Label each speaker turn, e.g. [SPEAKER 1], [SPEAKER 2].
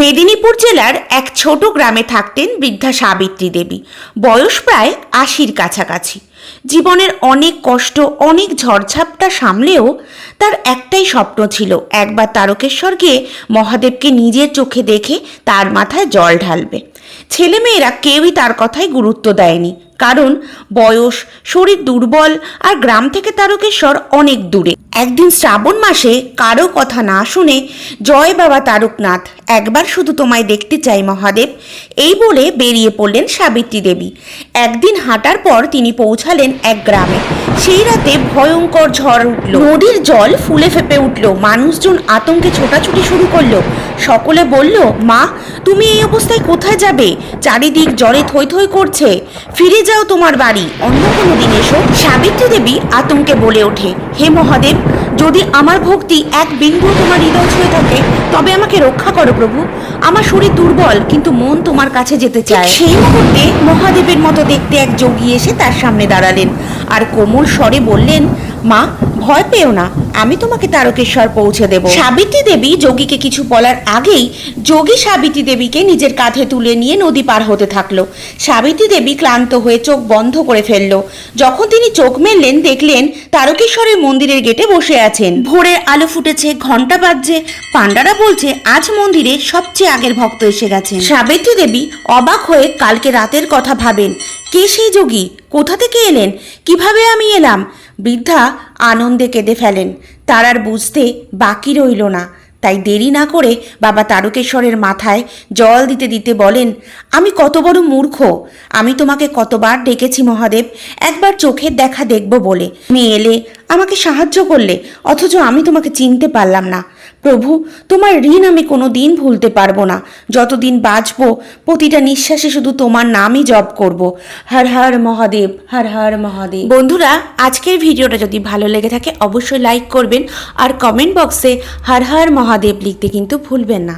[SPEAKER 1] মেদিনীপুর জেলার এক ছোট গ্রামে থাকতেন বৃদ্ধা সাবিত্রী দেবী। বয়স প্রায় আশির কাছাকাছি। জীবনের অনেক কষ্ট, অনেক ঝড়ঝাপটা সামলেও তার একটাই স্বপ্ন ছিল, একবার তারকেশ্বর গিয়ে মহাদেবকে নিজের চোখে দেখে তার মাথায় জল ঢালবে। ছেলেমেয়েরা কেউই তার কথায় গুরুত্ব দেয়নি, কারণ বয়স, শরীর দুর্বল আর গ্রাম থেকে তারকেশ্বর অনেক দূরে। একদিন শ্রাবণ মাসে কারও কথা না শুনে, জয় বাবা তারকনাথ, একবার শুধু তোমায় দেখতে চাই মহাদেব। এই বলে বেরিয়ে পড়লেন সাবিত্রী দেবী। একদিন হাঁটার পর তিনি পৌঁছালেন এক গ্রামে। সেই রাতে ভয়ঙ্কর ঝড় উঠল। নদীর জল ফুলে ফেপে উঠল। মানুষজন আতঙ্কে ছোটাছুটি শুরু করল। সকলে বলল, মা, তুমি এই অবস্থায় কোথায় যাবে? চারিদিক জলে থই থই করছে। ফিরে যাও তোমার বাড়ি। অন্য কোনো দিন এসো। সাবিত্রী দেবী আতঙ্কে বলে ওঠে। হে মহাদেব যদি আমার ভক্তি এক বিন্দু তোমার হৃদয় ছুঁয়ে থাকে তবে আমাকে রক্ষা করো প্রভু। আমার শরীর দুর্বল কিন্তু মন তোমার কাছে যেতে চায়। সেই মুহূর্তে মহাদেবের মতো দেখতে এক যোগী এসে তার সামনে দাঁড়ালেন। আর কোমল স্বরে বললেন মা, ভয় পেও না, আমি তোমাকে তারকেশ্বর পৌঁছে দেব। সাবিত্রী দেবী যোগীকে কিছু বলার আগেই যোগী সাবিত্রী দেবীকে নিজের কাঁধে তুলে নিয়ে নদী পার হতে থাকল। সাবিত্রী দেবী ক্লান্ত হয়ে চোখ বন্ধ করে ফেলল। যখন তিনি চোখ মেললেন, দেখলেন তারকেশ্বরের মন্দিরের গেটে বসে আছেন। ভোরের আলো ফুটেছে ঘণ্টা বাজছে, পাণ্ডারা বলছে, আজ মন্দিরে সবচেয়ে আগের ভক্ত এসে গেছে সাবিত্রী দেবী অবাক হয়ে কালকে রাতের কথা ভাবেন। কে সেই যোগী? কোথা থেকে এলেন? কীভাবে আমি এলাম? বৃদ্ধা আনন্দে কেঁদে ফেলেন। তার আর বুঝতে বাকি রইল না। তাই দেরি না করে বাবা তারকেশ্বরের মাথায় জল দিতে দিতে বলেন, আমি কত বড় মূর্খ। আমি তোমাকে কতবার ডেকেছি মহাদেব, একবার চোখের দেখা দেখব বলে। তুমি এলে আমাকে সাহায্য করলে, অথচ আমি তোমাকে চিনতে পারলাম না। প্রভু, তোমার ঋণ আমি কোনো দিন ভুলতে পারব না। যতদিন বাঁচব, প্রতিটা নিঃশ্বাসে শুধু তোমার নামই জপ করব। হর হর মহাদেব, হর হর মহাদেব। বন্ধুরা, আজকের ভিডিওটা যদি ভালো লেগে থাকে, অবশ্যই লাইক করবেন আর কমেন্ট বক্সে হর হর মহাদেব লিখতে কিন্তু ভুলবেন না।